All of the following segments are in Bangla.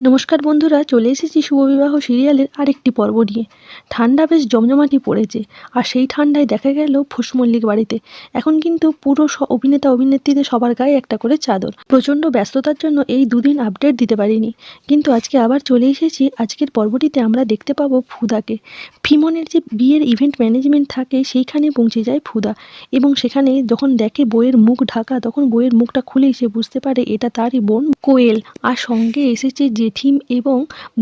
নমস্কার বন্ধুরা, চলে এসেছি শুভবিবাহ সিরিয়ালের আরেকটি পর্ব নিয়ে। ঠান্ডা বেশ জমজমাটি পড়েছে, আর সেই ঠান্ডায় দেখা গেল ফুসমল্লিক বাড়িতে। এখন কিন্তু পুরো অভিনেতা, অভিনেত্রীদের সবার গায়ে একটা করে চাদর। প্রচণ্ড ব্যস্ততার জন্য এই দুদিন আপডেট দিতে পারিনি। কিন্তু আজকে আবার চলে এসেছি, আজকের পর্বটিতে আমরা দেখতে পাবো ফুদাকে। ফিমনের যে বিয়ের ইভেন্ট ম্যানেজমেন্ট থাকে, সেইখানে পৌঁছে যায় ফুদা। এবং সেখানে যখন দেখে বইয়ের মুখ ঢাকা, তখন বইয়ের মুখটা খুলেই সে বুঝতে পারে এটা তারই বোন কোয়েল। আর সঙ্গে এসেছে জেঠিম এবং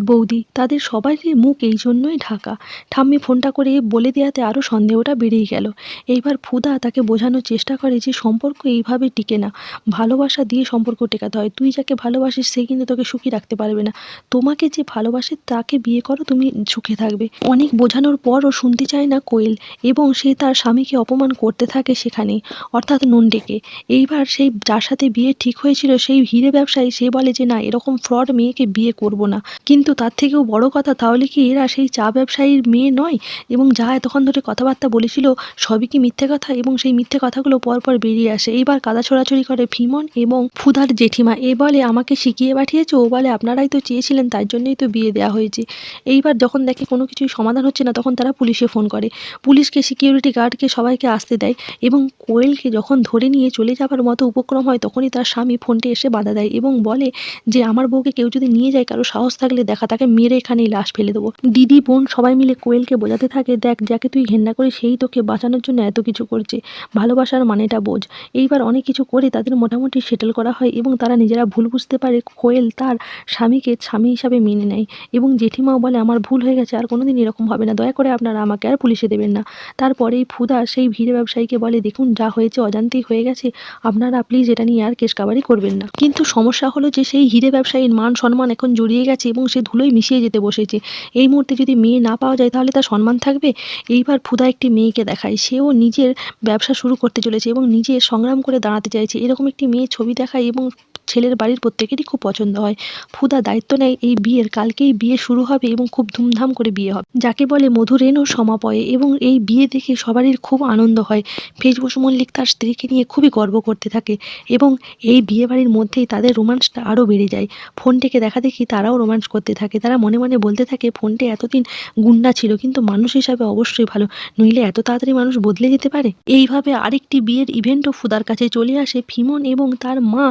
বৌদি, তাদের সবারই মুখ এই জন্যই ঢাকা। ঠাম্মি ফোনটা করে বলে দেওয়াতে আরও সন্দেহটা বেড়েই গেল। এইবার ফুদা তাকে বোঝানোর চেষ্টা করে যে সম্পর্ক এইভাবে টিকে না। ভালোবাসা দিয়ে সম্পর্ক টেকাতে হয়। তুই যাকে ভালোবাসিস, সে কিন্তু তোকে সুখী রাখতে পারবে না। তোমাকে যে ভালোবাসে, তাকে বিয়ে করো, তুমি সুখে থাকবে। অনেক বোঝানোর পরও শুনতে চায় না কোয়েল এবং সে তার স্বামীকে অপমান করতে থাকে সেখানে, অর্থাৎ নন্ডেকে এইবার সেই যার সাথে বিয়ে ঠিক হয়েছিল, সেই হিরে ব্যবসায়ী, সে বলে যে, না, এরকম ফ্রড মেয়েকে বিয়ে করব না। কিন্তু তার থেকেও বড় কথা তাহলে কি এরা সেই চা ব্যবসায়ীর মেয়ে নয়? এবং যা এতক্ষণ ধরে কথাবার্তা বলেছিল সবই কি মিথ্যে কথা? এবং সেই মিথ্যে কথাগুলো পরপর বেরিয়ে আসে। এইবার কাদা ছোড়াছড়ি করে ভীমন এবং ফুদার জেঠিমা। এ বলে, আমাকে শিখিয়ে পাঠিয়েছে? ও বলে, আপনারাই তো চেয়েছিলেন, তার জন্যই তো বিয়ে দেওয়া হয়েছে। এইবার যখন দেখে কোনো কিছুই সমাধান হচ্ছে না, তখন তারা পুলিশে ফোন করে। পুলিশকে, সিকিউরিটি গার্ডকে সবাইকে আসতে দেয় এবং কোয়েলকে যখন ধরে নিয়ে চলে যাবার মতো উপক্রম হয়, তখনই তার স্বামী ফোনটি এসে বাধা দেয় এবং বলে যে, আমার বউকে কেউ যদি নিয়ে যায়, কারও সাহস থাকলে দেখা, তাকে মেরে এখানেই লাশ ফেলে দেবো। দিদি, বোন সবাই মিলে কোয়েলকে বোঝাতে থাকে, দেখ, যাকে তুই ঘেন্না করে সেই তোকে বাঁচানোর জন্য এত কিছু করছে। ভালোবাসার মানেটা বোঝ। এইবার অনেক কিছু করে তাদের মোটামুটি সেটেল করা হয় এবং তারা নিজেরা ভুল বুঝতে পারে। কোয়েল তার স্বামীকে স্বামী হিসাবে মেনে নেয় এবং জেঠিমাও বলে, আমার ভুল হয়ে গেছে, আর কোনোদিন এরকম হবে না। দয়া করে আপনারা আমাকে আর পুলিশে দেবেন না। তারপরেই ফুদা সেই ভিড়ে ব্যবসায়ীকে বলে, দেখুন, যা হয়েছে অজান্তেই হয়ে গেছে। আপনারা প্লিজ এটা নিয়ে আর কেস কাবারি করবেন না। কিন্তু সমস্যা হলো যে সেই হিরে ব্যবসায়ীর মান সম্মান এখন জড়িয়ে গেছে এবং সে ধুলোয় মিশিয়ে যেতে বসেছে। এই মুহূর্তে যদি মেয়ে না পাওয়া যায় তাহলে তার সম্মান থাকবে? এইবার ফুদা একটি মেয়েকে দেখায়। সেও নিজের ব্যবসা শুরু করতে চলেছে এবং নিজে সংগ্রাম করে দাঁড়াতে চাইছে। এরকম একটি মেয়ে ছবি দেখায় এবং ছেলের বাড়ির প্রত্যেকেরই খুব পছন্দ হয়। ফুদা দায়িত্ব নেয় এই বিয়ের, কালকেই বিয়ে শুরু হবে এবং খুব ধুমধাম করে বিয়ে হবে। যাকে বলে মধুরেণু সমাপয়ে এবং এই বিয়ে দেখে সবারই খুব আনন্দ হয়। ফেজ মল্লিক তার স্ত্রীকে নিয়ে খুবই গর্ব করতে থাকে এবং এই বিয়ে বাড়ির মধ্যেই তাদের রোমান্সটা আরও বেড়ে যায়। ফোনটিকে দেখা দেখি তারাও রোমান্স করতে থাকে। তারা মনে মনে বলতে থাকে, ফোনটি এতদিন গুন্ডা ছিল, কিন্তু মানুষ হিসাবে অবশ্যই ভালো। নইলে এত তাড়াতাড়ি মানুষ বদলে যেতে পারে? এইভাবে আরেকটি বিয়ের ইভেন্টও ফুদার কাছে চলে আসে। ফিমন এবং তার মা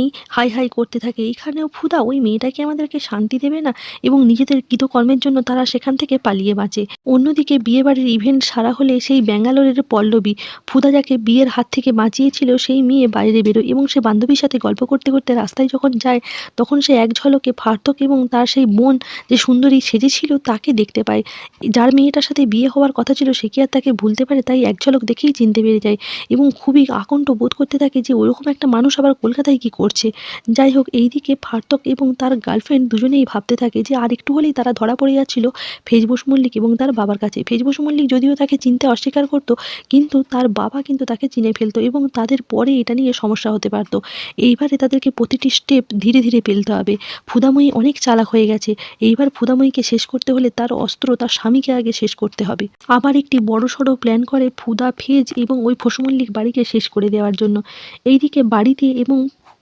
দুজনেই হাই হাই করতে থাকে। এখানেও ফুদা ওই মেয়েটাকে আমাদেরকে শান্তি দেবে না এবং নিজেদের কৃতকর্মের জন্য তারা সেখান থেকে পালিয়ে বাঁচে। অন্যদিকে বিয়ে বাড়ির ইভেন্ট সারা হলে সেই ব্যাঙ্গালোরের পল্লবী ফুদা যাকে বিয়ের হাত থেকে বাঁচিয়েছিল, সেই মেয়ে বাইরে বেরোয় এবং সে বান্ধবীর সাথে গল্প করতে করতে রাস্তায় যখন যায়, তখন সে এক ঝলকে ফার্থক এবং তার সেই বোন যে সুন্দরী সেজেছিল তাকে দেখতে পায়। যার মেয়েটার সাথে বিয়ে হওয়ার কথা ছিল, সে কি আর তাকে ভুলতে পারে? তাই এক ঝলক দেখেই চিনতে পেরে যায় এবং খুবই আকণ্ঠ বোধ করতে থাকে যে, ওরকম একটা মানুষ আবার কলকাতায় কি করছে যাই হোক, এইদিকে ফার্তক এবং তার গার্লফ্রেন্ড দুজনেই ভাবতে থাকে যে আর একটু হলেই তারা ধরা পড়ে যাচ্ছিল ফেজবুস মল্লিক এবং তার বাবার কাছে। ফেজবুস মল্লিক যদিও তাকে চিনতে অস্বীকার করতো, কিন্তু তার বাবা কিন্তু তাকে চিনে ফেলতো এবং তাদের পরে এটা নিয়ে সমস্যা হতে পারতো। এইবারে তাদেরকে প্রতিটি স্টেপ ধীরে ধীরে ফেলতে হবে। ফুদাময়ী অনেক চালাক হয়ে গেছে। এইবার ফুদাময়ীকে শেষ করতে হলে তার অস্ত্র তার স্বামীকে আগে শেষ করতে হবে। আবার একটি বড় সড়ো প্ল্যান করে ফুদা, ফেজ এবং ওই ফসমল্লিক বাড়িকে শেষ করে দেওয়ার জন্য। এইদিকে বাড়িতে এবং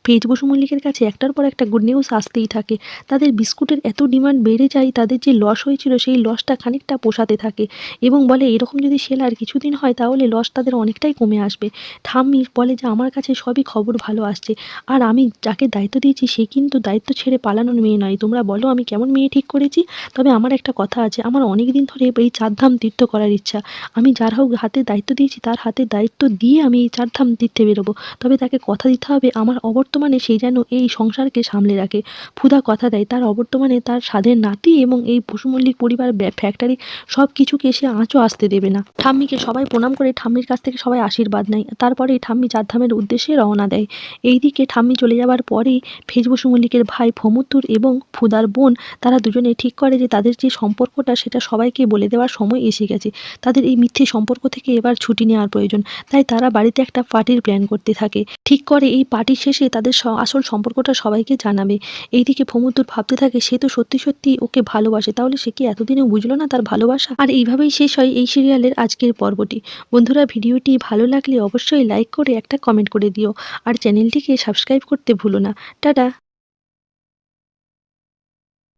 ফেজ বসু মল্লিকের কাছে একটার পর একটা গুড নিউজ আসতেই থাকে। তাদের বিস্কুটের এত ডিমান্ড বেড়ে যায়, তাদের যে লস হয়েছিল, সেই লসটা খানিকটা পোষাতে থাকে। এবং বলে, এরকম যদি সেল আর কিছুদিন হয়, তাহলে লস তাদের অনেকটাই কমে আসবে। ঠাম্মি বলে যে, আমার কাছে সবই খবর ভালো আসছে। আর আমি যাকে দায়িত্ব দিয়েছি, সে কিন্তু দায়িত্ব ছেড়ে পালানোর মেয়ে নয়। তোমরা বলো, আমি কেমন মেয়ে ঠিক করেছি? তবে আমার একটা কথা আছে, আমার অনেক দিন ধরে এই চারধাম তীর্থ করার ইচ্ছা। আমি যার হোক হাতে দায়িত্ব দিয়েছি, তার হাতে দায়িত্ব দিয়ে আমি এই চারধাম তীর্থে বেরোবো। তবে তাকে কথা দিতে হবে, আমার অবর্তমানে সেই যেন এই সংসারকে সামলে রাখে। ফুদা কথা দেয়, তার অবর্তমানে তার সাধের নাতি এবং এই পশুমল্লিক পরিবার ফ্যাক্টরি সব কিছুকে সে আঁচও আসতে দেবে না। ঠাম্মিকে সবাই প্রণাম করে ঠাম্মির কাছ থেকে সবাই আশীর্বাদ নেয়। তারপরে ঠাম্মি চারধামের উদ্দেশ্যে রওনা দেয়। এইদিকে ঠাম্মি চলে যাওয়ার পরেই ফেজ বসু মল্লিকের ভাই ফমুত্তুর এবং ফুদার বোন, তারা দুজনে ঠিক করে যে তাদের যে সম্পর্কটা সেটা সবাইকে বলে দেওয়ার সময় এসে গেছে। তাদের এই মিথ্যে সম্পর্ক থেকে এবার ছুটি নেওয়ার প্রয়োজন। তাই তারা বাড়িতে একটা পার্টির প্ল্যান করতে থাকে। ঠিক করে এই পার্টি শেষে তাদের স- আসল সম্পর্কটা সবাইকে জানাবে। এইদিকে ফমুদ্দুর ভাবতে থাকে, সে তো সত্যি সত্যি ওকে ভালোবাসে। তাহলে সে কি এতদিনে বুঝলো না তার ভালোবাসা? আর এইভাবেই শেষ হয় এই সিরিয়ালের আজকের পর্বটি। বন্ধুরা, ভিডিওটি ভালো লাগলে অবশ্যই লাইক করে একটা কমেন্ট করে দিও। আর চ্যানেলটিকে সাবস্ক্রাইব করতে ভুলো না। টাটা!